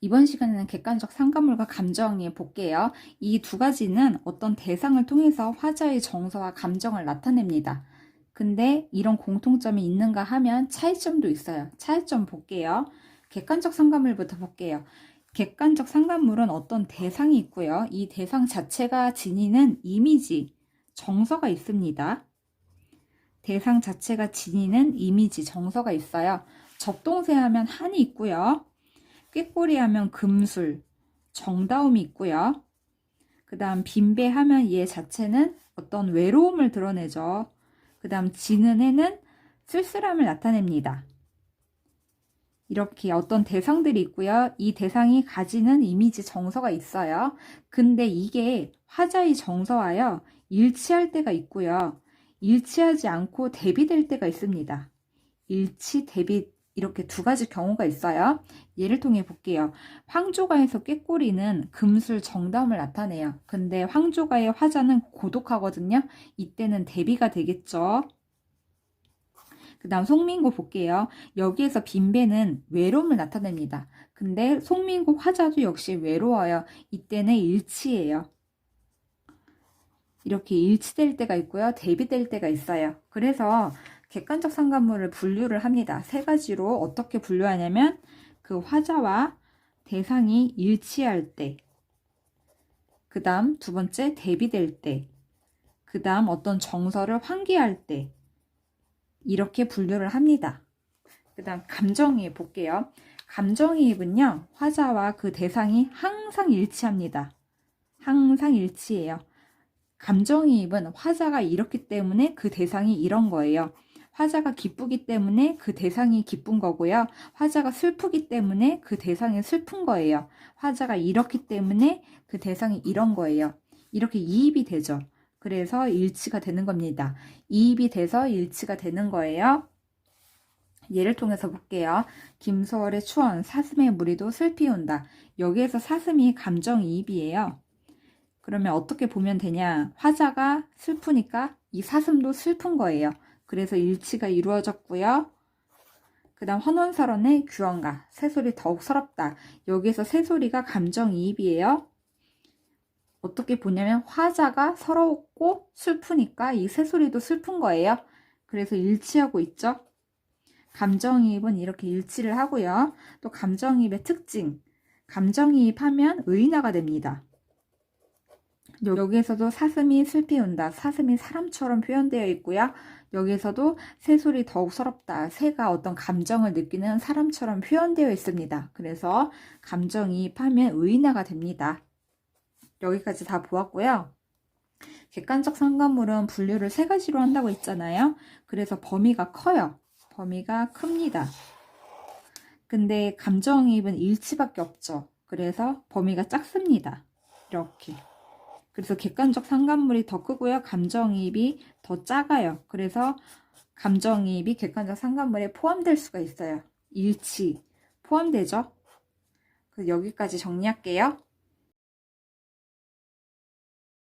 이번 시간에는 객관적 상관물과 감정이 볼게요. 이 두 가지는 어떤 대상을 통해서 화자의 정서와 감정을 나타냅니다. 근데 이런 공통점이 있는가 하면 차이점도 있어요. 차이점 볼게요. 객관적 상관물부터 볼게요. 객관적 상관물은 어떤 대상이 있고요. 이 대상 자체가 지니는 이미지, 정서가 있습니다. 대상 자체가 지니는 이미지, 정서가 있어요. 접동새 하면 한이 있고요. 꾀꼬리 하면 금술, 정다움이 있고요. 그 다음 빈배 하면 얘 자체는 어떤 외로움을 드러내죠. 그 다음 지는 해는 쓸쓸함을 나타냅니다. 이렇게 어떤 대상들이 있고요. 이 대상이 가지는 이미지 정서가 있어요. 근데 이게 화자의 정서와요. 일치할 때가 있고요. 일치하지 않고 대비될 때가 있습니다. 일치, 대비 이렇게 두 가지 경우가 있어요. 예를 통해 볼게요. 황조가에서 꾀꼬리는 금술 정담을 나타내요. 근데 황조가의 화자는 고독하거든요. 이때는 대비가 되겠죠. 그 다음 송민고 볼게요. 여기에서 빈배는 외로움을 나타냅니다. 근데 송민고 화자도 역시 외로워요. 이때는 일치예요. 이렇게 일치될 때가 있고요. 대비될 때가 있어요. 그래서 객관적 상관물을 분류를 합니다. 세 가지로 어떻게 분류하냐면 그 화자와 대상이 일치할 때, 그 다음 두 번째 대비될 때, 그 다음 어떤 정서를 환기할 때, 이렇게 분류를 합니다. 그 다음 감정이입 볼게요. 감정이입은요, 화자와 그 대상이 항상 일치합니다. 항상 일치해요. 감정이입은 화자가 이렇기 때문에 그 대상이 이런 거예요. 화자가 기쁘기 때문에 그 대상이 기쁜 거고요. 화자가 슬프기 때문에 그 대상이 슬픈 거예요. 화자가 이렇기 때문에 그 대상이 이런 거예요. 이렇게 이입이 되죠. 그래서 일치가 되는 겁니다. 이입이 돼서 일치가 되는 거예요. 예를 통해서 볼게요. 김소월의 추원, 사슴의 무리도 슬피 온다. 여기에서 사슴이 감정이입이에요. 그러면 어떻게 보면 되냐? 화자가 슬프니까 이 사슴도 슬픈 거예요. 그래서 일치가 이루어졌고요. 그 다음 환원설원의 규원가, 새소리 더욱 서럽다. 여기에서 새소리가 감정이입이에요. 어떻게 보냐면 화자가 서럽고 슬프니까 이 새소리도 슬픈 거예요. 그래서 일치하고 있죠. 감정이입은 이렇게 일치를 하고요. 또 감정이입의 특징. 감정이입하면 의인화가 됩니다. 여기에서도 사슴이 슬피 운다. 사슴이 사람처럼 표현되어 있고요. 여기에서도 새소리 더욱 서럽다. 새가 어떤 감정을 느끼는 사람처럼 표현되어 있습니다. 그래서 감정이입하면 의인화가 됩니다. 여기까지 다 보았고요. 객관적 상관물은 분류를 세 가지로 한다고 했잖아요. 그래서 범위가 커요. 범위가 큽니다. 근데 감정이입은 일치밖에 없죠. 그래서 범위가 작습니다. 이렇게. 그래서 객관적 상관물이 더 크고요. 감정이입이 더 작아요. 그래서 감정이입이 객관적 상관물에 포함될 수가 있어요. 일치 포함되죠. 여기까지 정리할게요.